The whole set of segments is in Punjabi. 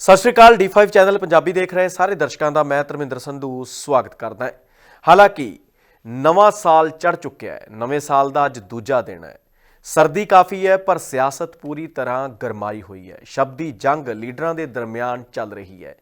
ਸਤਿ ਸ਼੍ਰੀ ਅਕਾਲ D5 ਚੈਨਲ ਪੰਜਾਬੀ ਦੇਖ ਰਹੇ ਸਾਰੇ ਦਰਸ਼ਕਾਂ ਦਾ, ਮੈਂ ਧਰਮਿੰਦਰ ਸੰਧੂ, ਸਵਾਗਤ ਕਰਦਾ ਹਾਂ। ਹਾਲਾਂਕਿ, ਨਵਾਂ ਸਾਲ ਚੜ ਚੁੱਕਿਆ ਹੈ। ਨਵੇਂ ਸਾਲ ਦਾ ਅੱਜ ਦੂਜਾ ਦਿਨ ਹੈ। ਸਰਦੀ ਕਾਫੀ ਹੈ, ਪਰ ਸਿਆਸਤ ਪੂਰੀ ਤਰ੍ਹਾਂ ਗਰਮਾਈ ਹੋਈ ਹੈ। ਸ਼ਬਦੀ ਜੰਗ ਲੀਡਰਾਂ ਦੇ ਦਰਮਿਆਨ ਚੱਲ ਰਹੀ ਹੈ।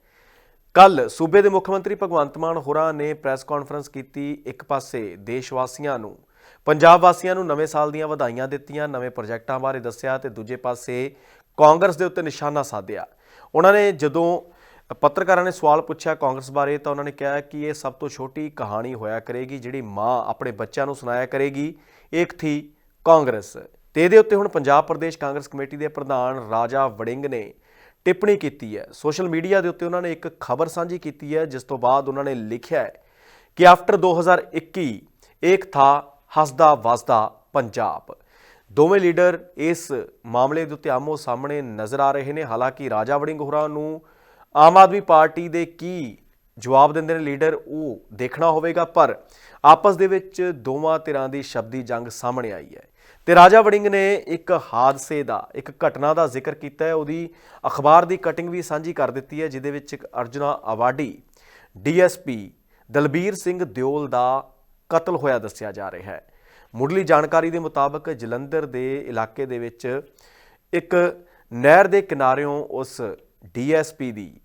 ਕੱਲ ਸੂਬੇ ਦੇ ਮੁੱਖ ਮੰਤਰੀ ਭਗਵੰਤ ਮਾਨ ਹੋਰਾਂ ਨੇ ਪ੍ਰੈਸ ਕਾਨਫਰੰਸ ਕੀਤੀ ਇੱਕ ਪਾਸੇ ਦੇਸ਼ ਵਾਸੀਆਂ ਨੂੰ। ਪੰਜਾਬ ਵਾਸੀਆਂ ਨੂੰ ਨਵੇਂ ਸਾਲ ਦੀਆਂ ਵਧਾਈਆਂ ਦਿੱਤੀਆਂ, ਨਵੇਂ ਪ੍ਰੋਜੈਕਟਾਂ ਬਾਰੇ ਦੱਸਿਆ ਤੇ ਦੂਜੇ ਪਾਸੇ ਕਾਂਗਰਸ ਦੇ ਉੱਤੇ ਨਿਸ਼ਾਨਾ ਸਾਧਿਆ। ਉਹਨਾਂ ਨੇ ਜਦੋਂ ਪੱਤਰਕਾਰਾਂ ਨੇ ਸਵਾਲ ਪੁੱਛਿਆ ਕਾਂਗਰਸ ਬਾਰੇ, ਤਾਂ ਉਹਨਾਂ ਨੇ ਕਿਹਾ ਕਿ ਇਹ ਸਭ ਤੋਂ ਛੋਟੀ ਕਹਾਣੀ ਹੋਇਆ ਕਰੇਗੀ, ਜਿਹੜੀ ਮਾਂ ਆਪਣੇ ਬੱਚਿਆਂ ਨੂੰ ਸੁਣਾਇਆ ਕਰੇਗੀ। ਇੱਕ ਥੀ ਕਾਂਗਰਸ। ਤੇ ਇਹਦੇ ਉੱਤੇ ਹੁਣ ਪੰਜਾਬ ਪ੍ਰਦੇਸ਼ ਕਾਂਗਰਸ ਕਮੇਟੀ ਦੇ ਪ੍ਰਧਾਨ ਰਾਜਾ ਵੜਿੰਗ ਨੇ ਟਿੱਪਣੀ ਕੀਤੀ ਹੈ। ਸੋਸ਼ਲ ਮੀਡੀਆ ਦੇ ਉੱਤੇ ਉਹਨਾਂ ਨੇ ਇੱਕ ਖਬਰ ਸਾਂਝੀ ਕੀਤੀ ਹੈ, ਜਿਸ ਤੋਂ ਬਾਅਦ ਉਹਨਾਂ ਨੇ ਲਿਖਿਆ ਹੈ ਕਿ ਆਫਟਰ 2021 ਇੱਕ ਥਾ ਹੱਸਦਾ ਵਸਦਾ ਪੰਜਾਬ। ਦੋਵੇਂ ਲੀਡਰ ਇਸ ਮਾਮਲੇ ਦੇ ਉੱਤੇ ਆਮੋ ਸਾਹਮਣੇ ਨਜ਼ਰ ਆ ਰਹੇ ਨੇ। ਹਾਲਾਂਕਿ ਰਾਜਾ ਵੜਿੰਗ ਹੋਰਾਂ ਨੂੰ ਆਮ ਆਦਮੀ ਪਾਰਟੀ ਦੇ ਕੀ ਜਵਾਬ ਦਿੰਦੇ ਨੇ ਲੀਡਰ, ਉਹ ਦੇਖਣਾ ਹੋਵੇਗਾ, ਪਰ ਆਪਸ ਦੇ ਵਿੱਚ ਦੋਵਾਂ ਧਿਰਾਂ ਦੀ ਸ਼ਬਦੀ ਜੰਗ ਸਾਹਮਣੇ ਆਈ ਹੈ ਤੇ ਰਾਜਾ ਵੜਿੰਗ ਨੇ ਇੱਕ ਹਾਦਸੇ ਦਾ, ਇੱਕ ਘਟਨਾ ਦਾ ਜ਼ਿਕਰ ਕੀਤਾ ਹੈ। ਉਹਦੀ ਅਖਬਾਰ ਦੀ ਕਟਿੰਗ ਵੀ ਸਾਂਝੀ ਕਰ ਦਿੱਤੀ ਹੈ, ਜਿਹਦੇ ਵਿੱਚ ਇੱਕ ਅਰਜੁਨਾ ਅਵਾਰਡੀ ਡੀਐਸਪੀ ਦਲਬੀਰ ਸਿੰਘ ਦਿਓਲ ਦਾ ਕਤਲ ਹੋਇਆ ਦੱਸਿਆ ਜਾ ਰਿਹਾ ਹੈ। ਮੁੱਢਲੀ ਜਾਣਕਾਰੀ ਦੇ ਮੁਤਾਬਕ ਜਲੰਧਰ ਦੇ ਇਲਾਕੇ ਦੇ ਵਿੱਚ ਇੱਕ ਨਹਿਰ ਦੇ ਕਿਨਾਰਿਓਂ ਉਸ ਡੀਐਸਪੀ ਦੀ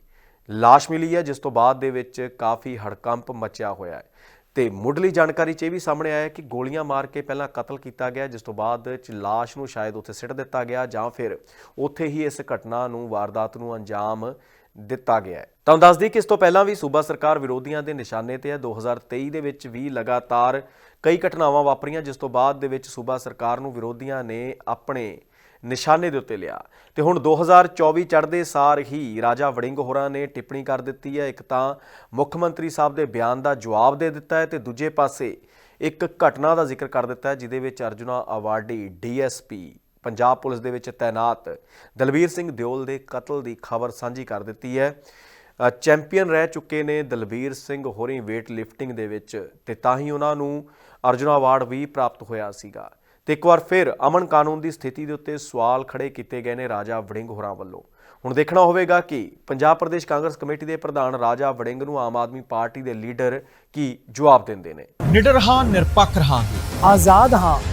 ਲਾਸ਼ ਮਿਲੀ ਹੈ, ਜਿਸ ਤੋਂ ਬਾਅਦ ਦੇ ਵਿੱਚ ਕਾਫੀ ਹੜਕੰਪ ਮਚਿਆ ਹੋਇਆ ਹੈ। ਤੇ ਮੁੱਢਲੀ ਜਾਣਕਾਰੀ 'ਚ ਇਹ ਵੀ ਸਾਹਮਣੇ ਆਇਆ ਕਿ ਗੋਲੀਆਂ ਮਾਰ ਕੇ ਪਹਿਲਾਂ ਕਤਲ ਕੀਤਾ ਗਿਆ, ਜਿਸ ਤੋਂ ਬਾਅਦ ਚ ਲਾਸ਼ ਨੂੰ ਸ਼ਾਇਦ ਉੱਥੇ ਸਿੱਟ ਦਿੱਤਾ ਗਿਆ ਜਾਂ ਫਿਰ ਉੱਥੇ ਹੀ ਇਸ ਘਟਨਾ ਨੂੰ, ਵਾਰਦਾਤ ਨੂੰ ਅੰਜਾਮ ਦਿੱਤਾ ਗਿਆ ਹੈ। ਤੁਹਾਨੂੰ ਦੱਸ ਦਈਏ ਕਿ ਇਸ ਤੋਂ ਪਹਿਲਾਂ ਵੀ ਸੂਬਾ ਸਰਕਾਰ ਵਿਰੋਧੀਆਂ ਦੇ ਨਿਸ਼ਾਨੇ ਤੇ ਹੈ। 2023 ਦੇ ਵਿੱਚ ਵੀ ਲਗਾਤਾਰ ਕਈ ਘਟਨਾਵਾਂ ਵਾਪਰੀਆਂ, ਜਿਸ ਤੋਂ ਬਾਅਦ ਦੇ ਵਿੱਚ ਸੂਬਾ ਸਰਕਾਰ ਨੂੰ ਵਿਰੋਧੀਆਂ ਨੇ ਆਪਣੇ ਨਿਸ਼ਾਨੇ ਦੇ ਉੱਤੇ ਲਿਆ। ਤੇ ਹੁਣ 2024 ਚੜ੍ਹਦੇ ਸਾਰ ਹੀ ਰਾਜਾ ਵੜਿੰਗ ਹੋਰਾਂ ਨੇ ਟਿੱਪਣੀ ਕਰ ਦਿੱਤੀ ਹੈ। ਇੱਕ ਤਾਂ ਮੁੱਖ ਮੰਤਰੀ ਸਾਹਿਬ ਦੇ ਬਿਆਨ ਦਾ ਜਵਾਬ ਦੇ ਦਿੱਤਾ ਹੈ ਤੇ ਦੂਜੇ ਪਾਸੇ ਇੱਕ ਘਟਨਾ ਦਾ ਜ਼ਿਕਰ ਕਰ ਦਿੱਤਾ ਹੈ, ਜਿਹਦੇ ਵਿੱਚ Arjuna awardee DSP Punjab police ਦੇ ਵਿੱਚ ਤਾਇਨਾਤ ਦਲਬੀਰ ਸਿੰਘ ਦਿਓਲ ਦੇ ਕਤਲ ਦੀ ਖਬਰ ਸਾਂਝੀ ਕਰ ਦਿੱਤੀ ਹੈ। ਚੈਂਪੀਅਨ ਰਹਿ ਚੁੱਕੇ ਨੇ ਦਲਬੀਰ ਸਿੰਘ ਹੋਰੀ weight lifting ਦੇ ਵਿੱਚ ਤੇ ਤਾਂ ਹੀ ਉਹਨਾਂ ਨੂੰ ਅਰਜੁਨਾ ਅਵਾਰਡ ਵੀ ਪ੍ਰਾਪਤ ਹੋਇਆ ਸੀਗਾ। ਤੇ ਇੱਕ ਵਾਰ ਫਿਰ ਅਮਨ ਕਾਨੂੰਨ ਦੀ ਸਥਿਤੀ ਦੇ ਉੱਤੇ ਸਵਾਲ ਖੜੇ ਕੀਤੇ ਗਏ ਨੇ ਰਾਜਾ ਵੜਿੰਗ ਹੋਰਾਂ ਵੱਲੋਂ। ਹੁਣ ਦੇਖਣਾ ਹੋਵੇਗਾ ਕਿ ਪੰਜਾਬ ਪ੍ਰਦੇਸ਼ ਕਾਂਗਰਸ ਕਮੇਟੀ ਦੇ ਪ੍ਰਧਾਨ ਰਾਜਾ ਵੜਿੰਗ ਨੂੰ ਆਮ ਆਦਮੀ ਪਾਰਟੀ ਦੇ ਲੀਡਰ ਕੀ ਜਵਾਬ ਦਿੰਦੇ ਨੇ। ਨਿਡਰ ਹਾਂ ਨਿਰਪੱਖ ਰਹਾਂਗੇ। ਆਜ਼ਾਦ ਹਾਂ।